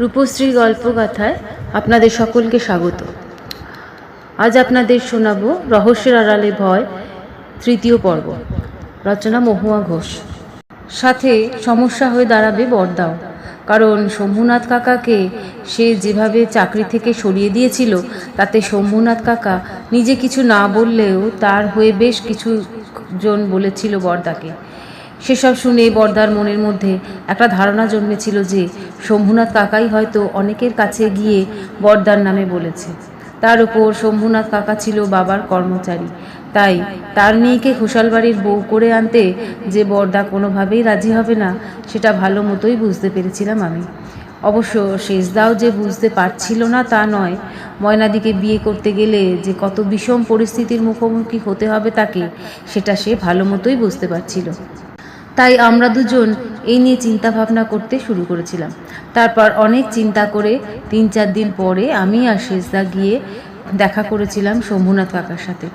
রূপশ্রী গল্পগাথায় আপনাদের সকলকে স্বাগত। আজ আপনাদের শোনাব রহস্যের আড়ালে ভয়, তৃতীয় পর্ব। রচনা মহুয়া ঘোষ। সাথে সমস্যা হয়ে দাঁড়াবে বরদাও। কারণ শম্ভুনাথ কাকাকে সে যেভাবে চাকরি থেকে সরিয়ে দিয়েছিল, তাতে শম্ভুনাথ কাকা নিজে কিছু না বললেও তার হয়ে বেশ কিছু জন বলেছিল বরদাকে। সেসব শুনে বরদার মনের মধ্যে একটা ধারণা জন্মেছিল যে শম্ভুনাথ কাকাই হয়তো অনেকের কাছে গিয়ে বরদার নামে বলেছে। তার উপর শম্ভুনাথ কাকা ছিল বাবার কর্মচারী। তাই তার মেয়েকে ঘোষালবাড়ির বউ করে আনতে যে বরদা কোনোভাবেই রাজি হবে না, সেটা ভালো মতোই বুঝতে পেরেছিলাম আমি। অবশ্য শেষদাও যে বুঝতে পারছিল না তা নয়, ময়নাদিকে বিয়ে করতে গেলে যে কত বিষম পরিস্থিতির মুখোমুখি হতে হবে তাকে, সেটা সে ভালো মতোই বুঝতে পারছিল। তাই আমরা দুজন এই নিয়ে চিন্তা ভাবনা করতে শুরু করেছিলাম। তারপর অনেক চিন্তা করে তিন চার দিন পরে আমি আর শেষদা গিয়ে দেখা করেছিলাম শম্ভুনাথ কাকার সাথে।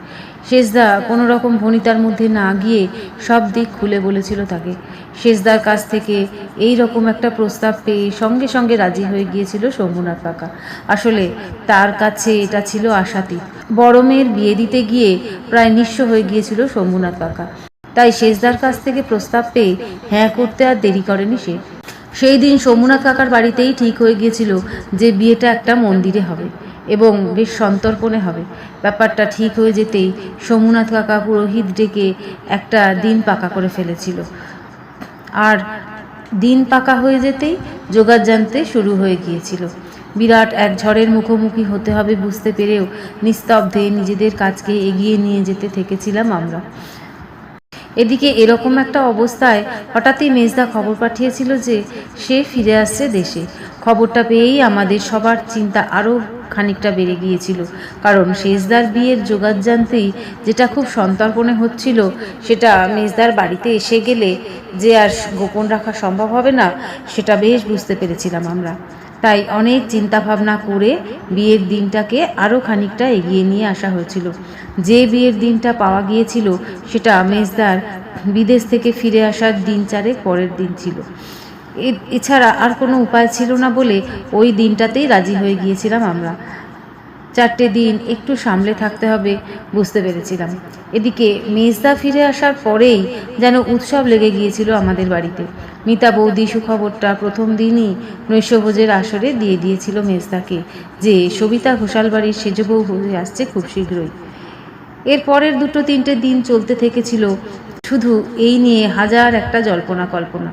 শেষদা কোনো রকম ভনিতার মধ্যে না গিয়ে সব দিক খুলে বলেছিল তাকে। শেষদার কাছ থেকে এই রকম একটা প্রস্তাব পেয়ে সঙ্গে সঙ্গে রাজি হয়ে গিয়েছিল শম্ভুনাথ কাকা। আসলে তার কাছে এটা ছিল আশাতীত। বড় মেয়ের বিয়ে দিতে গিয়ে প্রায় নিঃস্ব হয়ে গিয়েছিল শম্ভুনাথ কাকা। তাই শেষদার কাছ থেকে প্রস্তাব পেয়ে হ্যাঁ করতে আর দেরি করেনি সে। সেই দিন সোমনাথ কাকার বাড়িতেই ঠিক হয়ে গিয়েছিল যে বিয়েটা একটা মন্দিরে হবে এবং বেশ সন্তর্পণে হবে। ব্যাপারটা ঠিক হয়ে যেতেই সোমনাথ কাকা পুরোহিত ডেকে একটা দিন পাকা করে ফেলেছিল। আর দিন পাকা হয়ে যেতেই জোগাড় জানতে শুরু হয়ে গিয়েছিল। বিরাট এক ঝড়ের মুখোমুখি হতে হবে বুঝতে পেরেও নিস্তব্ধে নিজেদের কাজকে এগিয়ে নিয়ে যেতে থেকেছিলাম আমরা। এদিকে এরকম একটা অবস্থায় হঠাৎই মেজদা খবর পাঠিয়েছিল যে সে ফিরে আসছে দেশে। খবরটা পেয়েই আমাদের সবার চিন্তা আরও খানিকটা বেড়ে গিয়েছিল। কারণ শেষদার বিয়ের জোগাড় জানতেই যেটা খুব সন্তর্পণে হচ্ছিল সেটা মেজদার বাড়িতে এসে গেলে যে আর গোপন রাখা সম্ভব হবে না, সেটা বেশ বুঝতে পেরেছিলাম আমরা। তাই অনেক চিন্তা ভাবনা করে বিয়ের দিনটাকে আরও খানিকটা এগিয়ে নিয়ে আসা হয়েছিল। যে বিয়ের দিনটা পাওয়া গিয়েছিল, সেটা মেজদার বিদেশ থেকে ফিরে আসার দিন চারেক পরের দিন ছিল। এছাড়া আর কোনো উপায় ছিল না বলে ওই দিনটাতেই রাজি হয়ে গিয়েছিলাম আমরা। চারটে দিন একটু সামলে থাকতে হবে, বুঝতে পেরেছিলাম। এদিকে মেজদা ফিরে আসার পরেই যেন উৎসব লেগে গিয়েছিল আমাদের বাড়িতে। মিতা বৌদি সুখবরটা প্রথম দিনই নৈশভোজের আসরে দিয়ে দিয়েছিল মেজদাকে যে সবিতা ঘোষাল বাড়ির সেজবউ হয়ে আসছে খুব শীঘ্রই। এর পরের দুটো তিনটে দিন চলতে থেকেছিল শুধু এই নিয়ে হাজার একটা জল্পনা কল্পনা।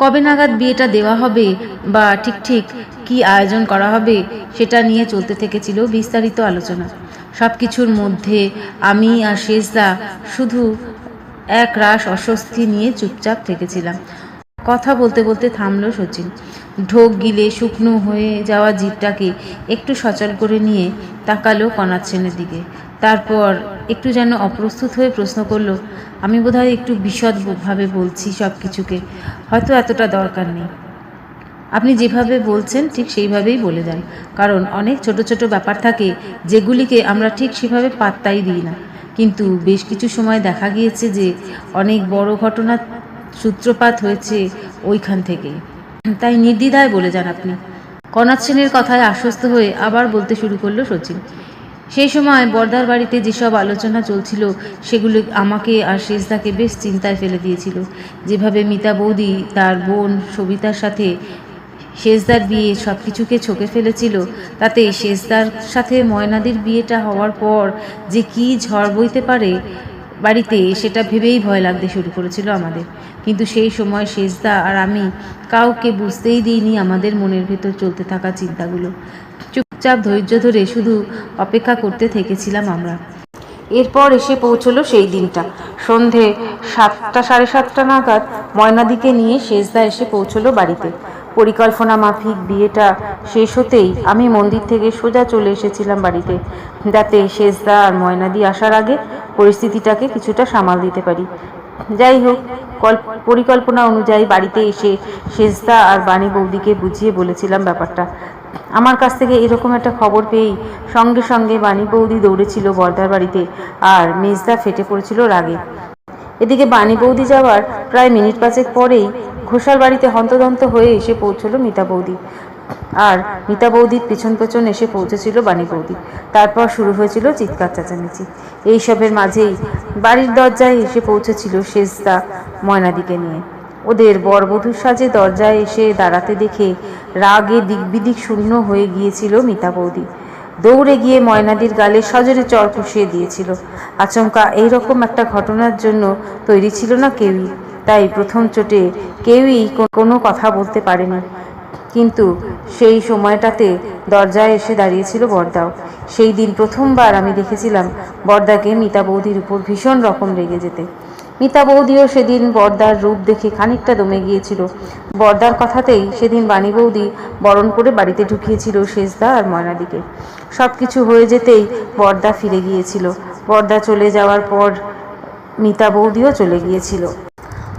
কবে নাগাদ বিয়েটা দেওয়া হবে বা ঠিক ঠিক কি আয়োজন করা হবে সেটা নিয়ে চলতে থেকেছিল বিস্তারিত আলোচনা। সব কিছুর মধ্যে আমি আর শেষদা শুধু এক রাস অস্বস্তি নিয়ে চুপচাপ থেকেছিলাম। কথা বলতে বলতে থামলো সচিন। ঢোক গিলে শুকনো হয়ে যাওয়া জিভটাকে একটু সচল করে নিয়ে তাকালো কনাথ সেনের দিকে। তারপর একটু যেন অপ্রস্তুত হয়ে প্রশ্ন করল, আমি বোধহয় একটু বিশদভাবে বলছি সব কিছুকে হয়তো এতটা দরকার নেই। আপনি যেভাবে বলছেন, ঠিক সেইভাবেই বলে যান। কারণ অনেক ছোট ছোট ব্যাপার থাকে, যেগুলিকে আমরা ঠিক সেভাবে পাত্তাই দিই না। কিন্তু বেশ কিছু সময় দেখা গিয়েছে যে, অনেক বড় ঘটনার সূত্রপাত হয়েছে ওইখান থেকেই তাই নির্দ্বিধায় বলে যান আপনি। কনাথ সেনের কথায় আশ্বস্ত হয়ে আবার বলতে শুরু করল সচিন। সেই সময় বর্দার বাড়িতে যেসব আলোচনা চলছিল, সেগুলো আমাকে আর শেষদাকে বেশ চিন্তায় ফেলে দিয়েছিল। যেভাবে মিতা বৌদি, তার বোন সবিতার সাথে শেষদার বিয়ে সব কিছুকে ছকে ফেলেছিল, তাতে শেষদার সাথে ময়নাদির বিয়েটা হওয়ার পর যে কি ঝড় বইতে পারে বাড়িতে সেটা ভেবেই ভয় লাগতে শুরু করেছিল আমাদের। কিন্তু সেই সময় শেষদা আর আমি কাউকে বুঝতেই দিইনি আমাদের মনের ভেতর চলতে থাকা চিন্তাগুলো। চুপচাপ ধৈর্য ধরে শুধু অপেক্ষা করতে থেকেছিলাম আমরা। এরপর এসে পৌঁছলো সেই দিনটা। সন্ধে সাতটা সাড়ে সাতটা নাগাদ ময়নাদিকে নিয়ে শেষদা এসে পৌঁছলো বাড়িতে। পরিকল্পনা মাফিক বিয়েটা শেষ হতেই আমি মন্দির থেকে সোজা চলে এসেছিলাম বাড়িতে। যাতে শেষদা আর ময়নাদি আসার আগে পরিস্থিতিটাকে কিছুটা সামাল দিতে পারি। যাই হোক, কল পরিকল্পনা অনুযায়ী বাড়িতে এসে শেষদা আর বাণী বৌদিকে বুঝিয়ে বলেছিলাম ব্যাপারটা। আমার কাছ থেকে এরকম একটা খবর পেয়েই সঙ্গে সঙ্গে বাণী বৌদি দৌড়েছিল বর্দার বাড়িতে আর মেজদা ফেটে পড়েছিল রাগে। এদিকে বাণী বৌদি যাওয়ার প্রায় মিনিট পাঁচেক পরেই ঘোষাল বাড়িতে হন্তদন্ত হয়ে এসে পৌঁছলো মিতা বৌদি। আর মিতা বৌদির পেছন পেছন এসে পৌঁছেছিল বাণী বৌদি। তারপর শুরু হয়েছিল চিৎকার চেঁচামেচি। এইসবের মাঝেই বাড়ির দরজায় এসে পৌঁছেছিল শেষদা ময়নাদিকে নিয়ে। ওদের বরবধূর সাজে দরজায় এসে দাঁড়াতে দেখে রাগে দিকবিদিক শূন্য হয়ে গিয়েছিল মিতা বৌদি। দৌড়ে গিয়ে ময়নাদির গালে সজোরে চর কষিয়ে দিয়েছিল। আচমকা এইরকম একটা ঘটনার জন্য তৈরি ছিল না কেউই। তাই প্রথম চোটে কেউই কোনো কথা বলতে পারেনি। কিন্তু সেই সময়টাতে দরজায় এসে দাঁড়িয়েছিল বর্দাও। সেই দিন প্রথমবার আমি দেখেছিলাম বর্দাকে মিতা বৌদির উপর ভীষণ রকম রেগে যেতে। মিতা বৌদিও সেদিন বর্দার রূপ দেখে খানিকটা দমে গিয়েছিল। বর্দার কথাতেই সেদিন বাণী বৌদি বরণ করে বাড়িতে ঢুকিয়েছিল শেষদা আর ময়নাদিকে। সব কিছু হয়ে যেতেই বর্দা ফিরে গিয়েছিল। বর্দা চলে যাওয়ার পর মিতা বৌদিও চলে গিয়েছিল।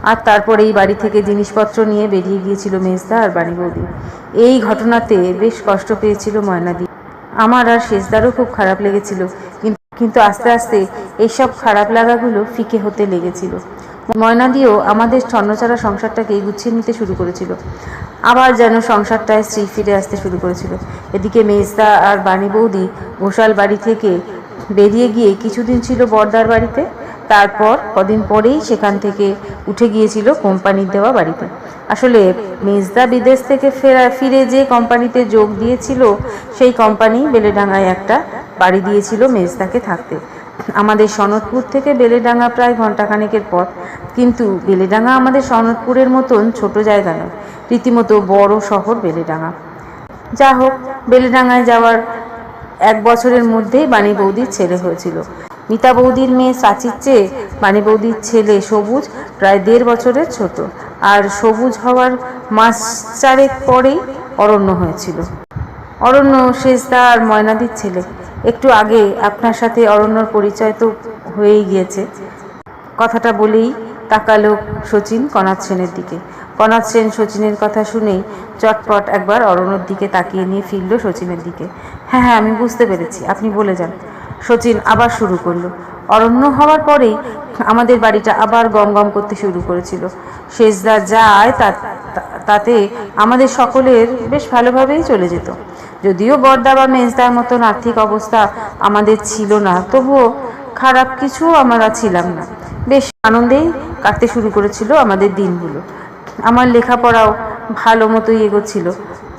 আর তারপরে এই বাড়ি থেকে জিনিসপত্র নিয়ে বেরিয়ে গিয়েছিল মেজদা আর বাণী বৌদি। এই ঘটনাতে বেশ কষ্ট পেয়েছিল ময়নাদি। আমার আর শেষদারও খুব খারাপ লেগেছিল। কিন্তু আস্তে আস্তে এইসব খারাপ লাগাগুলো ফিকে হতে লেগেছিল। ময়নাদিও আমাদের ছন্নছাড়া সংসারটাকে গুছিয়ে নিতে শুরু করেছিল। আবার যেন সংসারটায় স্ত্রী ফিরে আসতে শুরু করেছিল। এদিকে মেজদা আর বাণী বৌদি ঘোষাল বাড়ি থেকে বেরিয়ে গিয়ে কিছুদিন ছিল বর্দার বাড়িতে। তারপর কদিন পরেই সেখান থেকে উঠে গিয়েছিল কোম্পানির দেওয়া বাড়িতে। আসলে মেজদা বিদেশ থেকে ফেরা, ফিরে যে কোম্পানিতে যোগ দিয়েছিল, সেই কোম্পানি বেলেডাঙায় একটা বাড়ি দিয়েছিল মেজদাকে থাকতে। আমাদের সনদপুর থেকে বেলেডাঙ্গা প্রায় ঘন্টাখানেকের পথ। কিন্তু বেলেডাঙ্গা আমাদের সনদপুরের মতন ছোট জায়গা নয়। রীতিমতো বড় শহর বেলেডাঙ্গা। যা হোক, বেলেডাঙ্গায় যাওয়ার এক বছরের মধ্যেই বাণী বৌদির ছেলে হয়েছিল। মিতা বৌদির মেয়ে সাচির চেয়ে বাণী বৌদির ছেলে সবুজ প্রায় দেড় বছরের ছোট। আর সবুজ হওয়ার মাস চারেক পরেই অরণ্য হয়েছিল। অরণ্য শেষদা আর ময়নাদির ছেলে। একটু আগে আপনার সাথে অরণ্যর পরিচয় তো হয়েই গিয়েছে। কথাটা বলেই তাকালো সচিন কনাথ সেনের দিকে। কনাথ সেন সচিনের কথা শুনেই চটপট একবার অরণ্যর দিকে তাকিয়ে নিয়ে ফিরল সচিনের দিকে। হ্যাঁ হ্যাঁ আমি বুঝতে পেরেছি, আপনি বলে যান। সচিন আবার শুরু করল। অরণ্য হওয়ার পরেই আমাদের বাড়িটা আবার গম গম করতে শুরু করেছিল। শেষদা যায় তা- তা- তাতে আমাদের সকলের বেশ ভালোভাবেই চলে যেত। যদিও বর্দা বা মেজদার মতন আর্থিক অবস্থা আমাদের ছিল না, তবুও খারাপ কিছু আমরা ছিলাম না। বেশ আনন্দেই কাটতে শুরু করেছিল আমাদের দিনগুলো। আমার লেখাপড়াও ভালো মতোই এগোচ্ছিল।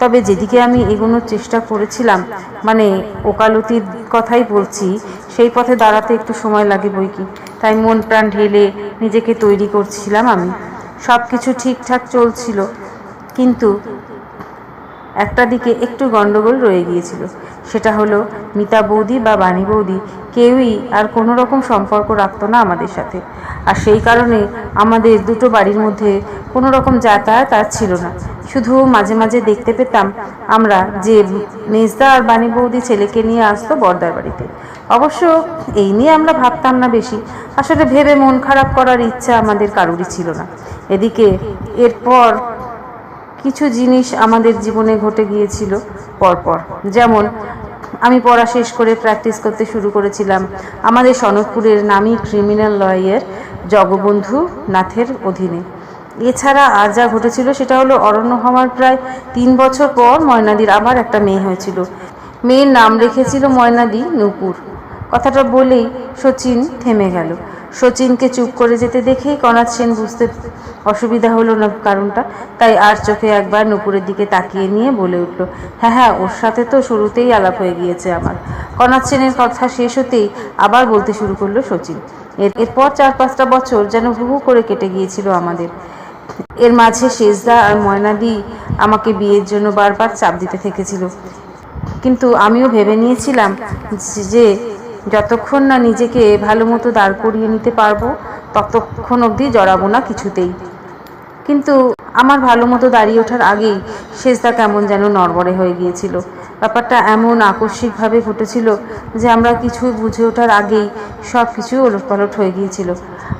তবে যেদিকে আমি এগোনোর চেষ্টা করেছিলাম মানে ওকালতির কথাই বলছি, সেই পথে দাঁড়াতে একটু সময় লাগে বই কি। তাই মন প্রাণ ঢেলে নিজেকে তৈরি করছিলাম আমি। সব কিছু ঠিকঠাক চলছিল, কিন্তু একটা দিকে একটু গন্ডগোল রয়ে গিয়েছিল। সেটা হলো, মিতা বৌদি বা বাণী বৌদি কেউই আর কোনো রকম সম্পর্ক রাখতো না আমাদের সাথে। আর সেই কারণে আমাদের দুটো বাড়ির মধ্যে কোনো রকম যাতায়াত আর ছিল না। শুধু মাঝে মাঝে দেখতে পেতাম আমরা যে মেজদা আর বাণী বৌদি ছেলেকে নিয়ে আসতো বর্দার বাড়িতে। অবশ্য এই নিয়ে আমরা ভাবতাম না বেশি। আসলে ভেবে মন খারাপ করার ইচ্ছা আমাদের কারোরই ছিল না। এদিকে এরপর জিনিস আমাদের জীবনে ঘটে গিয়েছিল পরপর। যেমন, আমি পড়া শেষ করে প্র্যাকটিস করতে শুরু করেছিলাম। আমাদের সনদপুরের নামী ক্রিমিনাল লয়ার জগবন্ধু নাথের অধীনে। এছাড়া আর যা ঘটেছিল সেটা হলো অরণ্য হওয়ার প্রায় তিন বছর পর ময়নাদির আবার একটা মেয়ে হয়েছিল। মেয়ের নাম রেখেছিল ময়নাদি নূপুর। কথাটা বলেই সচিন থেমে গেল। সচিনকে চুপ করে যেতে দেখেই কনাথ সেন বুঝতে অসুবিধা হলো না কারণটা। তাই আর চোখে একবার নুপুরের দিকে তাকিয়ে নিয়ে বলে উঠল হ্যাঁ হ্যাঁ ওর সাথে তো শুরুতেই আলাপ হয়ে গিয়েছে আমার। কনাথ সেনের কথা শেষ হতেই আবার বলতে শুরু করল এর, এরপর চার পাঁচটা বছর যেন হু হু করে কেটে গিয়েছিল আমাদের। এর মাঝে শেষদা আর ময়নাদি আমাকে বিয়ের জন্য বারবার চাপ দিতে থেকেছিল। কিন্তু আমিও ভেবে নিয়েছিলাম যে যতক্ষণ না নিজেকে ভালো মতো দাঁড় করিয়ে নিতে পারব ততক্ষণ অবধি জড়াবো না কিছুতেই। আমার ভালো মতো দাঁড়িয়ে ওঠার আগেই শেষদা কেমন যেন নড়বড়ে হয়ে গিয়েছিল। ব্যাপারটা এমন আকস্মিকভাবে ঘটেছিল যে আমরা কিছুই বুঝে ওঠার আগেই সব কিছু ওলটপালট হয়ে গিয়েছিল।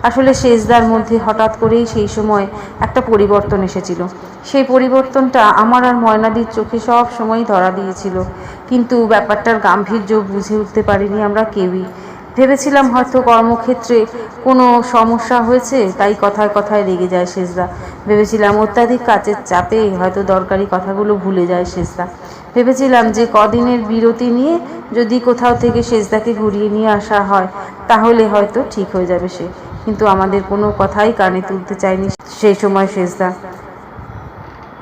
আসলে শেষদার মধ্যে হঠাৎ করেই সেই সময় একটা পরিবর্তন এসেছিল। সেই পরিবর্তনটা আমার আর ময়নাদির চোখে সব সময় ধরা দিয়েছিল। কিন্তু ব্যাপারটার গাম্ভীর্য বুঝে উঠতে পারিনি আমরা কেউই। ভেবেছিলাম হয়তো কর্মক্ষেত্রে কোনো সমস্যা হয়েছে, তাই কথায় কথায় রেগে যায় শেষদা। ভেবেছিলাম অত্যাধিক কাজের চাপে হয়তো দরকারি কথাগুলো ভুলে যায় শেষদা। ভেবেছিলাম যে কদিনের বিরতি নিয়ে যদি কোথাও থেকে শেষদাকে ঘুরিয়ে নিয়ে আসা হয়, তাহলে হয়তো ঠিক হয়ে যাবে সে। কিন্তু আমাদের কোনো কথাই কানে তুলতে চায়নি সেই সময় শেষদা।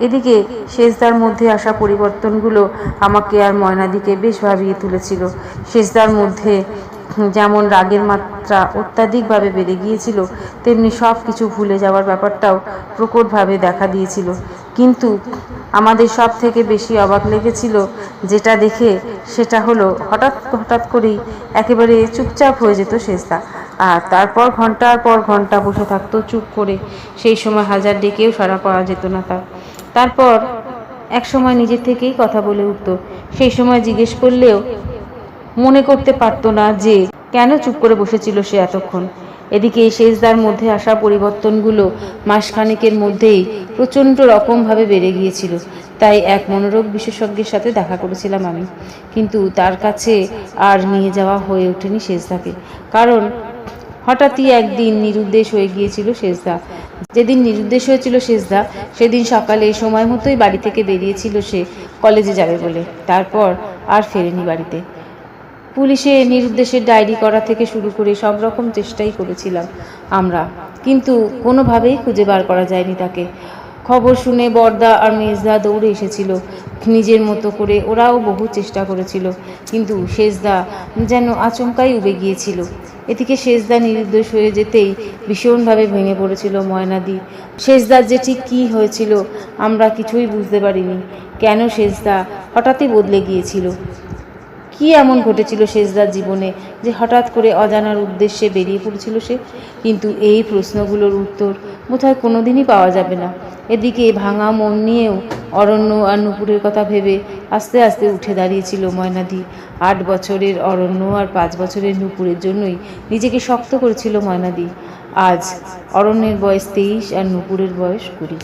এদিকে শেষদার মধ্যে আসা পরিবর্তনগুলো আমাকে আর ময়নাদিকে বেশ ভাবিয়ে তুলেছিল। শেষদার মধ্যে যেমন রাগের মাত্রা অত্যাধিকভাবে বেড়ে গিয়েছিল, তেমনি সব কিছু ভুলে যাওয়ার ব্যাপারটাও প্রকটভাবে দেখা দিয়েছিল। কিন্তু আমাদের সব থেকে বেশি অবাক লেগেছিল যেটা দেখে সেটা হলো হঠাৎ হঠাৎ করেই একেবারে চুপচাপ হয়ে যেত শেষদা। আর তারপর ঘণ্টার পর ঘণ্টা বসে থাকতো চুপ করে। সেই সময় হাজার ডেকেও সারা পাওয়া যেত না তার। তারপর এক সময় নিজের থেকেই কথা বলে উঠতো। সেই সময় জিজ্ঞেস করলেও মনে করতে পারতো না যে কেন চুপ করে বসেছিল সে এতক্ষণ। এদিকে এই শেষদার মধ্যে আসা পরিবর্তনগুলো মাসখানেকের মধ্যেই প্রচণ্ড রকমভাবে বেড়ে গিয়েছিল। তাই এক মনোরোগ বিশেষজ্ঞের সাথে দেখা করেছিলাম আমি। কিন্তু তার কাছে আর নিয়ে যাওয়া হয়ে ওঠেনি শেষদাকে কারণ হঠাৎই একদিন নিরুদ্দেশ হয়ে গিয়েছিল শেষদা যেদিন নিরুদ্দেশ হয়েছিল শেষদা সেদিন সকালে সময় মতোই বাড়ি থেকে বেরিয়েছিল সে কলেজে যাবে বলে। তারপর আর ফেরেনি বাড়িতে। পুলিশে নিরুদ্দেশের ডায়েরি করা থেকে শুরু করে সব রকম চেষ্টাই করেছিলাম আমরা। কিন্তু কোনোভাবেই খুঁজে বার করা যায়নি তাকে। খবর শুনে বর্দা আর মেজদা দৌড়ে এসেছিল। নিজের মতো করে ওরাও বহু চেষ্টা করেছিল। কিন্তু শেষদা যেন আচমকাই উবে গিয়েছিল। এদিকে শেষদা নিরুদ্দেশ হয়ে যেতেই ভীষণভাবে ভেঙে পড়েছিল ময়নাদি শেষদার যে ঠিক কী হয়েছিল আমরা কিছুই বুঝতে পারিনি। কেন শেষদা হঠাৎই বদলে গিয়েছিল? কি এমন ঘটেছিল শেষদার জীবনে যে হঠাৎ করে অজানার উদ্দেশ্যে বেরিয়ে পড়েছিল সে? কিন্তু এই প্রশ্নগুলোর উত্তর বোধহয় কোনোদিনই পাওয়া যাবে না। এদিকে ভাঙা মন নিয়েও অরণ্য আর নুপুরের কথা ভেবে আস্তে আস্তে উঠে দাঁড়িয়েছিল ময়নাদি। আট বছরের অরণ্য আর পাঁচ বছরের নুপুরের জন্যই নিজেকে শক্ত করেছিল ময়নাদি। আজ অরণ্যের বয়স তেইশ আর নুপুরের বয়স কুড়ি।